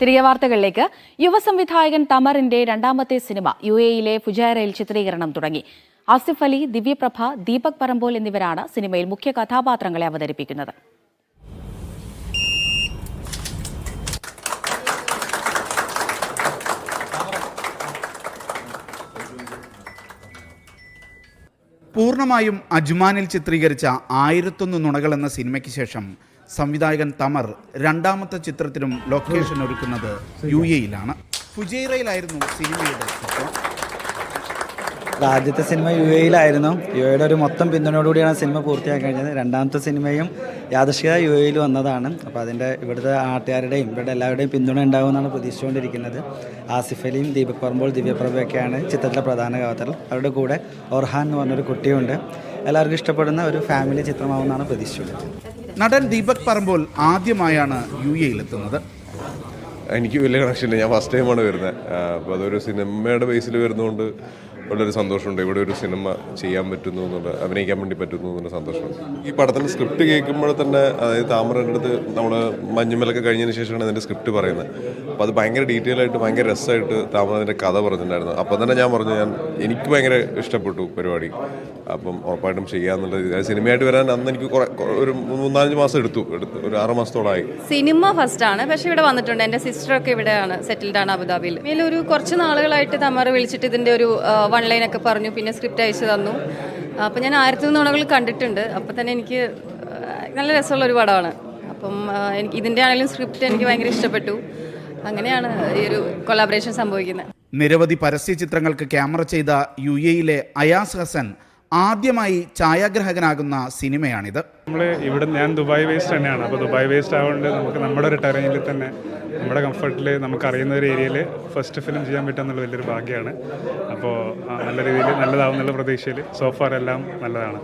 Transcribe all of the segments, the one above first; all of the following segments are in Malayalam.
തിരികെ വാർത്തകളിലേക്ക്. യുവസംവിധായകൻ തമറിന്റെ രണ്ടാമത്തെ സിനിമ യു എയിലെ ഫുജൈറയിൽ ചിത്രീകരണം തുടങ്ങി. ആസിഫ് അലി ദിവ്യപ്രഭ ദീപക് പറമ്പോൽ എന്നിവരാണ് സിനിമയിൽ മുഖ്യ കഥാപാത്രങ്ങളെ അവതരിപ്പിക്കുന്നത്. പൂർണമായും അജ്മാനിൽ ചിത്രീകരിച്ച ആയിരത്തൊന്ന് നുണകൾ എന്ന സിനിമയ്ക്ക് ശേഷം സംവിധായകൻ തമർ രണ്ടാമത്തെ ചിത്രത്തിനും ലൊക്കേഷൻ ഒരുക്കുന്നത് യു എയിലാണ് ഫുജൈറയിലായിരുന്നു സിനിമയുടെ ചിത്രം. ആദ്യത്തെ സിനിമ യു എയിലായിരുന്നു യു എയുടെ ഒരു മൊത്തം പിന്തുണയോടുകൂടിയാണ് സിനിമ പൂർത്തിയാക്കി കഴിഞ്ഞത്. രണ്ടാമത്തെ സിനിമയും യാദൃശിക യു എയിൽ വന്നതാണ്. അപ്പോൾ അതിന്റെ ഇവിടുത്തെ നാട്ടുകാരുടെയും ഇവിടെ എല്ലാവരുടെയും പിന്തുണ ഉണ്ടാകുമെന്നാണ് പ്രതീക്ഷിച്ചുകൊണ്ടിരിക്കുന്നത്. ആസിഫ് അലിയും ദീപക് പറമ്പോൾ ദിവ്യപ്രഭയൊക്കെയാണ് ചിത്രത്തിലെ പ്രധാന കഥാപാത്രങ്ങൾ. അവരുടെ കൂടെ ഒർഹാൻ എന്ന് പറഞ്ഞൊരു കുട്ടിയുണ്ട്. എല്ലാവർക്കും ഇഷ്ടപ്പെടുന്ന ഒരു ഫാമിലി ചിത്രമാവുമെന്നാണ് പ്രതീക്ഷിച്ചത് നടൻ ദീപക് പറമ്പോൾ ആദ്യമായാണ് യു എയിലെത്തുന്നത് എനിക്ക് വലിയ കണക്ഷൻ ഇല്ല. ഞാൻ ഫസ്റ്റ് ടൈമാണ് വരുന്നത്. അപ്പോൾ അതൊരു സിനിമയുടെ ബേസിൽ വരുന്നതുകൊണ്ട് വളരെ സന്തോഷമുണ്ട്. ഇവിടെ ഒരു സിനിമ ചെയ്യാൻ പറ്റുന്നു എന്നുള്ള അഭിനയിക്കാൻ വേണ്ടി പറ്റുന്നു എന്നുള്ള സന്തോഷമുണ്ട്. ഈ പടത്തിന്റെ സ്ക്രിപ്റ്റ് കേൾക്കുമ്പോൾ തന്നെ അതായത് താമരന്റെ അടുത്ത് നമ്മൾ മഞ്ഞുമലൊക്കെ കഴിഞ്ഞതിന് ശേഷമാണ് അതിന്റെ സ്ക്രിപ്റ്റ് പറയുന്നത്. അപ്പോൾ അത് ഭയങ്കര ഡീറ്റെയിൽ ആയിട്ട് ഭയങ്കര രസമായിട്ട് താമര അതിന്റെ കഥ പറഞ്ഞിട്ടുണ്ടായിരുന്നു. അപ്പോൾ തന്നെ ഞാൻ പറഞ്ഞു ഞാൻ എനിക്ക് ഭയങ്കര ഇഷ്ടപ്പെട്ടു പരിപാടി. അപ്പം ഉറപ്പായിട്ടും ചെയ്യാന്നുള്ളത് അത് സിനിമയായിട്ട് വരാൻ അന്ന് എനിക്ക് ഒരു മൂന്നാലഞ്ച് മാസം എടുത്തു. ഒരു ആറ് മാസത്തോളമായി സിനിമ ഫസ്റ്റ് ആണ് പക്ഷെ ഇവിടെ വന്നിട്ടുണ്ട്. എന്റെ സിസ്റ്ററൊക്കെ ഇവിടെയാണ് സെറ്റിൽഡ് ആണ് അബുദാബിയിൽ. ഒരു കുറച്ച് നാളുകളായിട്ട് തമാറ വിളിച്ചിട്ട് ഇതിന്റെ ഒരു വൺ ലൈൻ ഒക്കെ പറഞ്ഞു പിന്നെ സ്ക്രിപ്റ്റ് അയച്ചു തന്നു. അപ്പം ഞാൻ ആയിരത്തി നുണകൾ കണ്ടിട്ടുണ്ട്. അപ്പം തന്നെ എനിക്ക് നല്ല രസമുള്ള ഒരു പടമാണ്. അപ്പം എനിക്ക് ഇതിന്റെ ആണെങ്കിലും സ്ക്രിപ്റ്റ് എനിക്ക് ഭയങ്കര ഇഷ്ടപ്പെട്ടു. അങ്ങനെയാണ് ഈ ഒരു കൊളാബറേഷൻ സംഭവിക്കുന്നത്. നിരവധി പരസ്യ ചിത്രങ്ങൾക്ക് ക്യാമറ ചെയ്ത യു എയിലെ അയാസ് ഹസൻ ആദ്യമായി ഛായാഗ്രാഹകനാകുന്ന സിനിമയാണിത്. നമ്മൾ ഇവിടെ ഞാൻ ദുബായ് വേസ്റ്റ് തന്നെയാണ്. അപ്പോൾ ദുബായ് വേസ്റ്റ് ആയതുകൊണ്ട് നമുക്ക് നമ്മുടെ ഒരു ടെറൈനിൽ തന്നെ നമ്മുടെ കംഫർട്ടിൽ നമുക്ക് അറിയുന്ന ഒരു ഏരിയയിൽ ഫസ്റ്റ് ഫിലിം ചെയ്യാൻ പറ്റുക എന്നുള്ള വലിയൊരു ഭാഗ്യമാണ് അപ്പോൾ നല്ല രീതിയിൽ നല്ലതാവും എന്നുള്ള പ്രതീക്ഷയിൽ സോഫാർ എല്ലാം നല്ലതാണ്.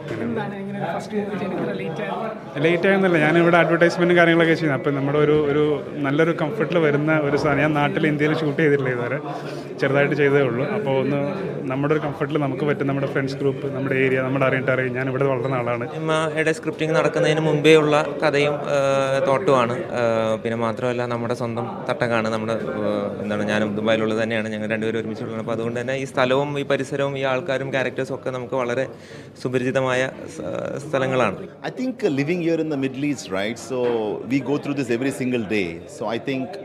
ലേറ്റ് ആയെന്നല്ല ഞാനിവിടെ അഡ്വർടൈസ്മെന്റും കാര്യങ്ങളൊക്കെ ചെയ്യുന്നത്. അപ്പോൾ നമ്മുടെ ഒരു ഒരു നല്ലൊരു കംഫർട്ടിൽ വരുന്ന ഒരു സാധനം ഞാൻ നാട്ടിൽ ഇന്ത്യയിൽ ഷൂട്ട് ചെയ്തിട്ടില്ല ഇതുവരെ. ചെറുതായിട്ട് ചെയ്തേ ഉള്ളൂ. അപ്പോൾ ഒന്ന് നമ്മുടെ ഒരു കംഫർട്ടിൽ നമുക്ക് പറ്റും. നമ്മുടെ ഫ്രണ്ട്സ് ഗ്രൂപ്പ് നമ്മുടെ ഏരിയ നമ്മുടെ അറിയേണ്ട അറിയും. ഞാൻ ഇവിടെ വളർന്ന ആളാണ്. സിനിമയുടെ സ്ക്രിപ്റ്റിംഗ് നടക്കുന്നതിന് മുമ്പേ ഉള്ള കഥയും തോട്ടുമാണ്. പിന്നെ മാത്രമല്ല നമ്മുടെ സ്വന്തം തട്ടകാണ്. നമ്മുടെ എന്താണ് ഞാനും ദുബായിലുള്ളത് തന്നെയാണ്. ഞങ്ങൾ രണ്ടുപേരും ഒരുമിച്ചുള്ളത് അപ്പോൾ അതുകൊണ്ട് തന്നെ ഈ സ്ഥലവും ഈ പരിസരവും ഈ ആൾക്കാരും ക്യാരക്ടേഴ്സും ഒക്കെ നമുക്ക് വളരെ സുപരിചിതമായ സ്ഥലങ്ങളാണ്. I think living here in the Middle East right so we go through this every single day so I think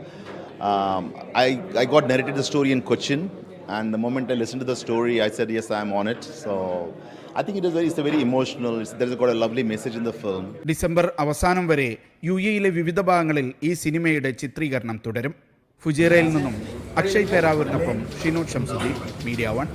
I I got narrated the story in Cochin, and the moment I listened to the story, I said, yes, I'm on it. So I think it is very, it's a very emotional. It's, there's got a lovely message in the film. December അവസാനം വരെ യു എയിലെ വിവിധ ഭാഗങ്ങളിൽ ഈ സിനിമയുടെ ചിത്രീകരണം തുടരും ഫുജേറയിൽ നിന്നും അക്ഷയ് പേരാവൂരിനൊപ്പം ഷിനു ഷംസുദ്ദീൻ മീഡിയ വൺ